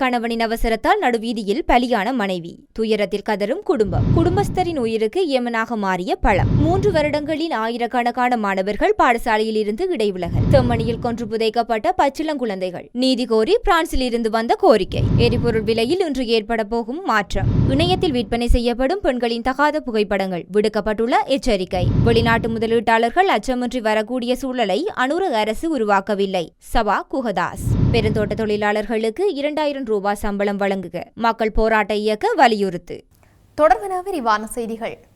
கணவனின் அவசரத்தால் நடுவீதியில் பலியான மனைவி. துயரத்தில் கதறும் குடும்பம். குடும்பஸ்தரின் உயிருக்கு ஏமனாக மாறிய பழம். மூன்று வருடங்களில் ஆயிரக்கணக்கான மாணவர்கள் பாடசாலையில் இருந்து இடைவிலகல் தெம்மணியில் கொன்று புதைக்கப்பட்ட பச்சிளங்குழந்தைகள். நீதி கோரி பிரான்சில் இருந்து வந்த கோரிக்கை. எரிபொருள் விலையில் இன்று ஏற்பட போகும் மாற்றம். இணையத்தில் விற்பனை செய்யப்படும் பெண்களின் தகாத புகைப்படங்கள் விடுக்கப்பட்டுள்ள எச்சரிக்கை. வெளிநாட்டு முதலீட்டாளர்கள் அச்சமின்றி வரக்கூடிய சூழலை அனுர அரசு உருவாக்கவில்லை. சபா குஹதாஸ் பெருந்தோட்ட தொழிலாளர்களுக்கு இரண்டாயிரம் ரூபாய் சம்பளம் வழங்குக. மக்கள் போராட்ட இயக்க வலியுறுத்து. தொடர்பென விரிவான செய்திகள்.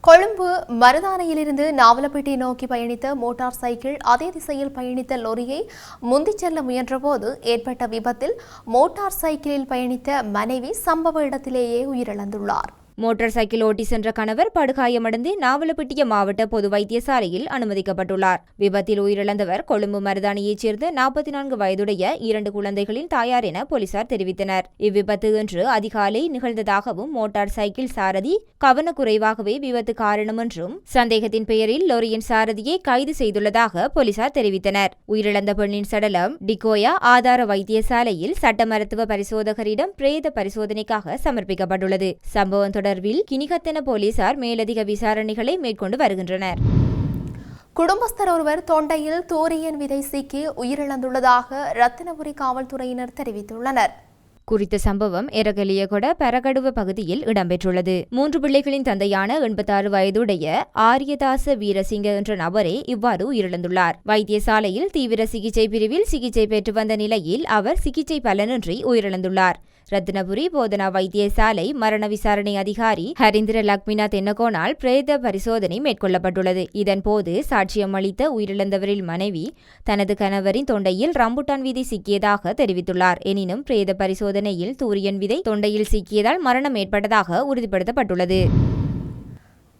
கொழும்பு மருதானையிலிருந்து நாவலப்பேட்டை நோக்கி பயணித்த மோட்டார் சைக்கிள் அதே திசையில் பயணித்த லொரியை முந்திச் செல்ல முயன்றபோது ஏற்பட்ட விபத்தில் மோட்டார் சைக்கிளில் பயணித்த மனைவி சம்பவ இடத்திலேயே உயிரிழந்துள்ளார். மோட்டார் சைக்கிள் ஓட்டி சென்ற கணவர் படுகாயமடைந்து நாவலப்பிட்டிய மாவட்ட பொது வைத்தியசாலையில் அனுமதிக்கப்பட்டுள்ளார். விபத்தில் உயிரிழந்தவர் கொழும்பு மருதானியைச் சேர்ந்த நாற்பத்தி நான்கு வயதுடைய இரண்டு குழந்தைகளின் தாயார் என போலீசார் தெரிவித்தனர். இவ்விபத்து இன்று அதிகாலை நிகழ்ந்ததாகவும் மோட்டார் சைக்கிள் சாரதி கவனக்குறைவாகவே விபத்து காரணம் என்றும் சந்தேகத்தின் பெயரில் லொரியின் சாரதியை கைது செய்துள்ளதாக போலீசார் தெரிவித்தனர். உயிரிழந்த பெண்ணின் சடலம் டிகோயா ஆதார வைத்தியசாலையில் சட்ட மருத்துவ பரிசோதகரிடம் பிரேத பரிசோதனைக்காக சமர்ப்பிக்கப்பட்டுள்ளது. சம்பவம் தொடர்பில் கினிகத்தன போலீசார் மேலதிக விசாரணைகளை மேற்கொண்டு வருகின்றனர். குடும்பஸ்தர் ஒருவர் தொண்டையில் தூரியன் விதை சிக்கி உயிரிழந்துள்ளதாக ரத்தினபுரி காவல்துறையினர் தெரிவித்துள்ளனர். குறித்த சம்பவம் எரகலியகொட பரகடுவ பகுதியில் இடம்பெற்றுள்ளது. மூன்று பிள்ளைகளின் தந்தையான எண்பத்தாறு வயதுடைய ஆரியதாச வீரசிங்க என்ற நபரே இவ்வாறு உயிரிழந்துள்ளார். வைத்தியசாலையில் தீவிர சிகிச்சை பிரிவில் சிகிச்சை பெற்று வந்த நிலையில் அவர் சிகிச்சை பலனின்றி உயிரிழந்துள்ளார். ரத்னபுரி போதனா வைத்தியசாலை மரண விசாரணை அதிகாரி ஹரிந்திர லக்மினா தென்னகோனால் பிரேத பரிசோதனை மேற்கொள்ளப்பட்டுள்ளது. இதன்போது சாட்சியம் அளித்த உயிரிழந்தவரின் மனைவி தனது கணவரின் தொண்டையில் ரம்புட்டான் விதை சிக்கியதாக தெரிவித்துள்ளார். எனினும் பிரேத பரிசோதனையில் தூரியன் விதை தொண்டையில் சிக்கியதால் மரணம் ஏற்பட்டதாக உறுதிப்படுத்தப்பட்டுள்ளது.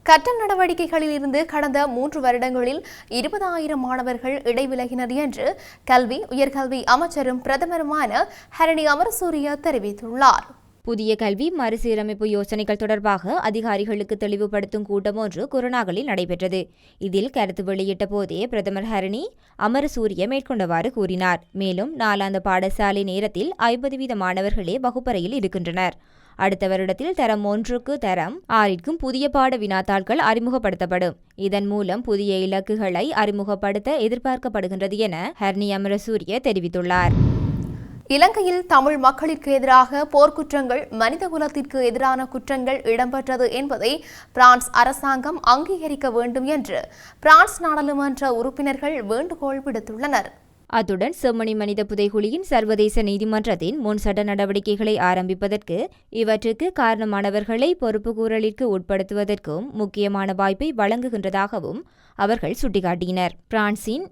கற்றல் நடவடிக்கைகளில் இருந்து கடந்த மூன்று வருடங்களில் இருபதாயிரம் மாணவர்கள் இடைவிலகினர் என்று கல்வி உயர்கல்வி அமைச்சரும் பிரதமருமான ஹரணி அமரசூரிய தெரிவித்துள்ளார். புதிய கல்வி மறுசீரமைப்பு யோசனைகள் தொடர்பாக அதிகாரிகளுக்கு தெளிவுபடுத்தும் கூட்டம் ஒன்று குருநாகலில் நடைபெற்றது. இதில் கருத்து வெளியிட்ட போதே பிரதமர் ஹரணி அமரசூரிய மேற்கொண்டவாறு கூறினார். மேலும் நாலாந்த பாடசாலை நேரத்தில் ஐம்பது வீத மாணவர்களே வகுப்பறையில் இருக்கின்றனர். அடுத்த வருடத்தில் தரம் ஒன்றுக்கு தரம் ஆறிற்கும் புதிய பாட வினாத்தாள்கள் அறிமுகப்படுத்தப்படும். இதன் மூலம் புதிய இலக்குகளை அறிமுகப்படுத்த எதிர்பார்க்கப்படுகின்றது என ஹர்னி அமரசூரிய தெரிவித்துள்ளார். இலங்கையில் தமிழ் மக்களிற்கு எதிராக போர்க்குற்றங்கள் மனித குலத்திற்கு எதிரான குற்றங்கள் இடம்பெற்றது என்பதை பிரான்ஸ் அரசாங்கம் அங்கீகரிக்க வேண்டும் என்று பிரான்ஸ் நாடாளுமன்ற உறுப்பினர்கள் வேண்டுகோள் விடுத்துள்ளனர். அத்துடன் செம்மணி மனித புதைகுழியின் சர்வதேச நீதிமன்றத்தின் முன் சட்ட நடவடிக்கைகளை ஆரம்பிப்பதற்கு இவற்றுக்கு காரணமானவர்களை பொறுப்புக்கூறலிற்கு உட்படுத்துவதற்கும் முக்கியமான வாய்ப்பை வழங்குகின்றதாகவும் அவர்கள் சுட்டிக்காட்டினர். பிரான்சின்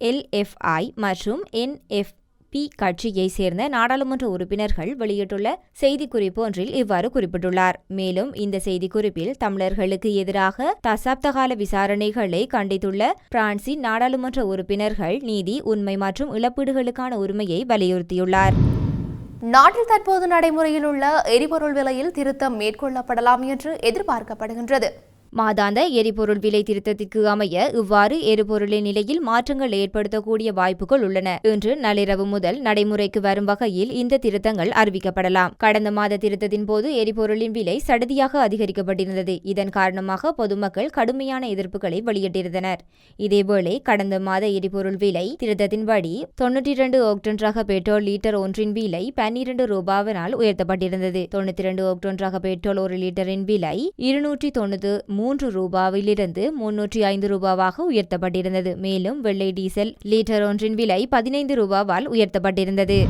எல்எஃப்ஐ மற்றும் என்எஃப் பி கட்சியை சேர்ந்த நாடாளுமன்ற உறுப்பினர்கள் வெளியிட்டுள்ள செய்திக்குறிப்பு ஒன்றில் இவ்வாறு குறிப்பிட்டுள்ளார். மேலும் இந்த செய்திக்குறிப்பில் தமிழர்களுக்கு எதிராக தசாப்தகால விசாரணைகளை கண்டித்துள்ள பிரான்சின் நாடாளுமன்ற உறுப்பினர்கள் நீதி உண்மை மற்றும் இழப்பீடுகளுக்கான உரிமையை வலியுறுத்தியுள்ளார். நாட்டில் தற்போது நடைமுறையில் உள்ள எரிபொருள் விலையில் திருத்தம் மேற்கொள்ளப்படலாம் என்று எதிர்பார்க்கப்படுகின்றது. மாதாந்த எரிபொருள் விலை திருத்தத்திற்கு அமைய இவ்வாறு எரிபொருளின் நிலையில் மாற்றங்கள் ஏற்படுத்தக்கூடிய வாய்ப்புகள் உள்ளன. இன்று நள்ளிரவு முதல் நடைமுறைக்கு வரும் வகையில் இந்த திருத்தங்கள் அறிவிக்கப்படலாம். கடந்த மாத திருத்தத்தின் போது எரிபொருளின் விலை சடதியாக அதிகரிக்கப்பட்டிருந்தது. இதன் காரணமாக பொதுமக்கள் கடுமையான எதிர்ப்புகளை வெளியிட்டிருந்தனர். இதேவேளை கடந்த மாத எரிபொருள் விலை திருத்தத்தின்படி தொன்னூற்றி இரண்டு ஒக்டன் ரக பெட்ரோல் லீட்டர் ஒன்றின் விலை பன்னிரண்டு ரூபாவினால் உயர்த்தப்பட்டிருந்தது. தொண்ணூத்தி இரண்டு ஒக்டன் ரக பெட்ரோல் ஒரு லிட்டரின் விலை இருநூற்றி தொண்ணூறு மூன்று ரூபாவிலிருந்து முன்னூற்றி ஐந்து ரூபாவாக உயர்த்தப்பட்டிருந்தது. மேலும் வெள்ளை டீசல் லீட்டர் ஒன்றின் விலை பதினைந்து ரூபாவால் உயர்த்தப்பட்டிருந்தது.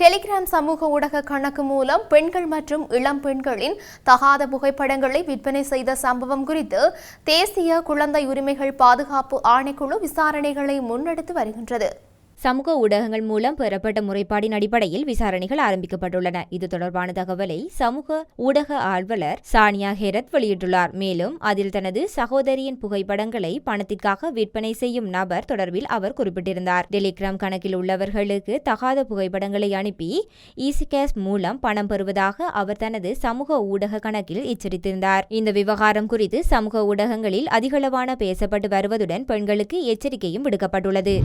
டெலிகிராம் சமூக ஊடக கணக்கு மூலம் பெண்கள் மற்றும் இளம் பெண்களின் தகாத புகைப்படங்களை விற்பனை செய்த சம்பவம் குறித்து தேசிய குழந்தை உரிமைகள் பாதுகாப்பு ஆணைக்குழு விசாரணைகளை முன்னெடுத்து வருகின்றது. சமூக ஊடகங்கள் மூலம் பெறப்பட்ட முறைப்பாடின் அடிப்படையில் விசாரணைகள் ஆரம்பிக்கப்பட்டுள்ளன. இது தொடர்பான தகவலை சமூக ஊடக ஆர்வலர் சானியா ஹெரத் வெளியிட்டுள்ளார். மேலும் அதில் தனது சகோதரியின் புகைப்படங்களை பணத்திற்காக விற்பனை செய்யும் நபர் தொடர்பில் அவர் குறிப்பிட்டிருந்தார். டெலிகிராம் கணக்கில் உள்ளவர்களுக்கு தகாத புகைப்படங்களை அனுப்பி ஈசிகேஸ் மூலம் பணம் பெறுவதாக அவர் தனது சமூக ஊடக கணக்கில் எச்சரித்திருந்தார். இந்த விவகாரம் குறித்து சமூக ஊடகங்களில் அதிகளவான பேசப்பட்டு வருவதுடன் பெண்களுக்கு எச்சரிக்கையும் விடுக்கப்பட்டுள்ளது.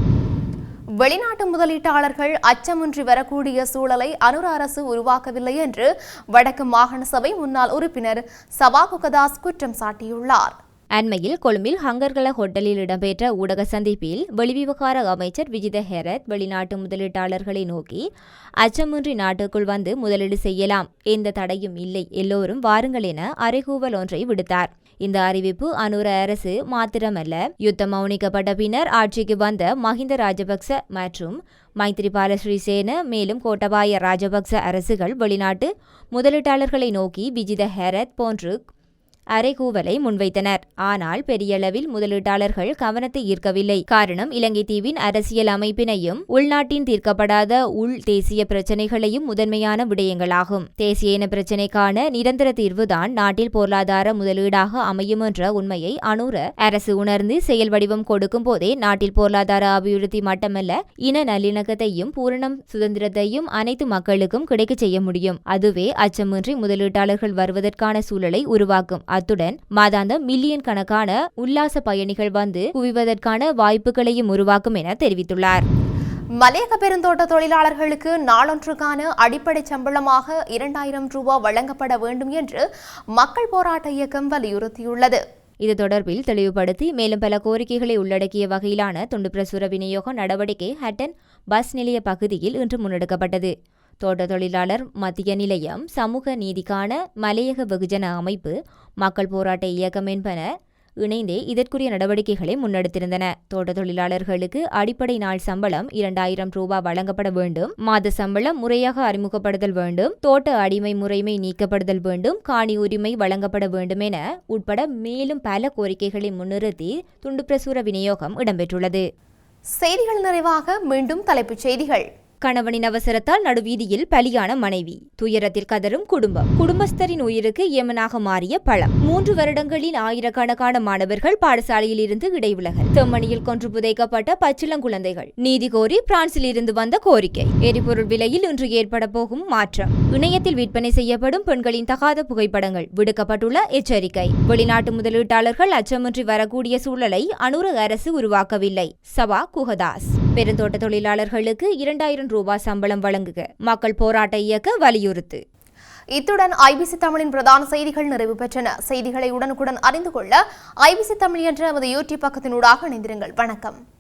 வெளிநாட்டு முதலீட்டாளர்கள் அச்சமின்றி வரக்கூடிய சூழலை அனுர அரசு உருவாக்கவில்லை என்று வடக்கு மாகாண சபை முன்னாள் உறுப்பினர் சபா குகதாஸ் குற்றம் சாட்டியுள்ளார். அண்மையில் கொழும்பில் ஹங்கர்கல ஹோட்டலில் இடம்பெற்ற ஊடக சந்திப்பில் வெளிவிவகார அமைச்சர் விஜித ஹெரத் வெளிநாட்டு முதலீட்டாளர்களை நோக்கி அச்சமின்றி நாட்டுக்குள் வந்து முதலீடு செய்யலாம். எந்த தடையும் இல்லை. எல்லோரும் வாருங்கள் என அறைகூவல் ஒன்றை விடுத்தார். இந்த அறிவிப்பு அனுர அரசு மாத்திரமல்ல. யுத்தம் மௌனிக்கப்பட்ட பின்னர் ஆட்சிக்கு வந்த மஹிந்த ராஜபக்ச மற்றும் மைத்ரிபால ஸ்ரீசேன மேலும் கோட்டபாய ராஜபக்ச அரசுகள் வெளிநாட்டு முதலீட்டாளர்களை நோக்கி விஜித ஹெரத் போன்று அறைகூவலை முன்வைத்தனர். ஆனால் பெரியளவில் முதலீட்டாளர்கள் கவனத்தை ஈர்க்கவில்லை. காரணம் இலங்கை தீவின் அரசியல் அமைப்பினையும் உள்நாட்டின் தீர்க்கப்படாத உள் தேசிய பிரச்சினைகளையும் முதன்மையான விடயங்களாகும். தேசிய இன பிரச்சினைக்கான நிரந்தர தீர்வுதான் நாட்டில் பொருளாதார முதலீடாக அமையும் என்ற உண்மையை அணுர அரசு உணர்ந்து செயல் வடிவம் கொடுக்கும் போதே நாட்டில் பொருளாதார அபிவிருத்தி மட்டுமல்ல இன நல்லிணக்கத்தையும் பூரணம் சுதந்திரத்தையும் அனைத்து மக்களுக்கும் கிடைக்கச் செய்ய முடியும். அதுவே அச்சமின்றி முதலீட்டாளர்கள் வருவதற்கான சூழலை உருவாக்கும். அத்துடன் மாதாந்தம் மில்லியன் கணக்கான உல்லாச பயணிகள் வந்து குவிவதற்கான வாய்ப்புகளையும் உருவாக்கும் என தெரிவித்துள்ளார். மலையக பெருந்தோட்ட தொழிலாளர்களுக்கு நாளொன்றுக்கான அடிப்படை சம்பளமாக இரண்டாயிரம் ரூபாய் வழங்கப்பட வேண்டும் என்று மக்கள் போராட்ட இயக்கம் வலியுறுத்தியுள்ளது. இது தொடர்பில் தெளிவுபடுத்தி மேலும் பல கோரிக்கைகளை உள்ளடக்கிய வகையிலான துண்டு பிரசுர விநியோக நடவடிக்கை ஹட்டன் பஸ் நிலைய பகுதியில் இன்று முன்னெடுக்கப்பட்டது. தோட்ட தொழிலாளர் மத்திய நிலையம் சமூக நீதிக்கான மலையக வெகுஜன அமைப்பு மக்கள் போராட்ட இயக்கம் என்பன இணைந்தே இதற்குரிய நடவடிக்கைகளை முன்னெடுத்திருந்தன. தோட்ட தொழிலாளர்களுக்கு அடிப்படை நாள் சம்பளம் இரண்டாயிரம் ரூபாய் வழங்கப்பட வேண்டும். மாத சம்பளம் முறையாக அறிமுகப்படுதல் வேண்டும். தோட்ட அடிமை முறைமை நீக்கப்படுதல் வேண்டும். காணி உரிமை வழங்கப்பட வேண்டும் என உட்பட மேலும் பல கோரிக்கைகளை முன்னிறுத்தி துண்டு பிரசுர விநியோகம் இடம்பெற்றுள்ளது. செய்திகள் நிறைவாக மீண்டும் தலைப்புச் செய்திகள். கணவனின் அவசரத்தால் நடுவீதியில் பலியான மனைவி. துயரத்தில் கதரும் குடும்பம். குடும்பஸ்தரின் உயிருக்கு ஏமனாக மாறிய பழம். மூன்று வருடங்களில் ஆயிரக்கணக்கான மாணவர்கள் பாடசாலையில் இருந்து இடைவிலகல் தெம்மணியில் கொன்று புதைக்கப்பட்ட பச்சிளங்குழந்தைகள் நீதி கோரி பிரான்சில் இருந்து வந்த கோரிக்கை. எரிபொருள் விலையில் இன்று ஏற்பட போகும் மாற்றம். இணையத்தில் விற்பனை செய்யப்படும் பெண்களின் தகாத புகைப்படங்கள். விடுக்கப்பட்டுள்ள எச்சரிக்கை. வெளிநாட்டு முதலீட்டாளர்கள் அச்சமின்றி வரக்கூடிய சூழலை அனுர அரசு உருவாக்கவில்லை. சபா குஹதாஸ் பெருந்தோட்ட தொழிலாளர்களுக்கு இரண்டாயிரம் ரூபாய் சம்பளம் வழங்குக. மக்கள் போராட்ட இயக்க வலியுறுத்து. இத்துடன் ஐபிசி தமிழின் பிரதான செய்திகள் நிறைவு பெற்றன. செய்திகளை உடனுக்குடன் அறிந்து கொள்ள ஐபிசி தமிழ் என்ற நமது யூடியூப் பக்கத்தினூடாக இணைந்திருங்கள். வணக்கம்.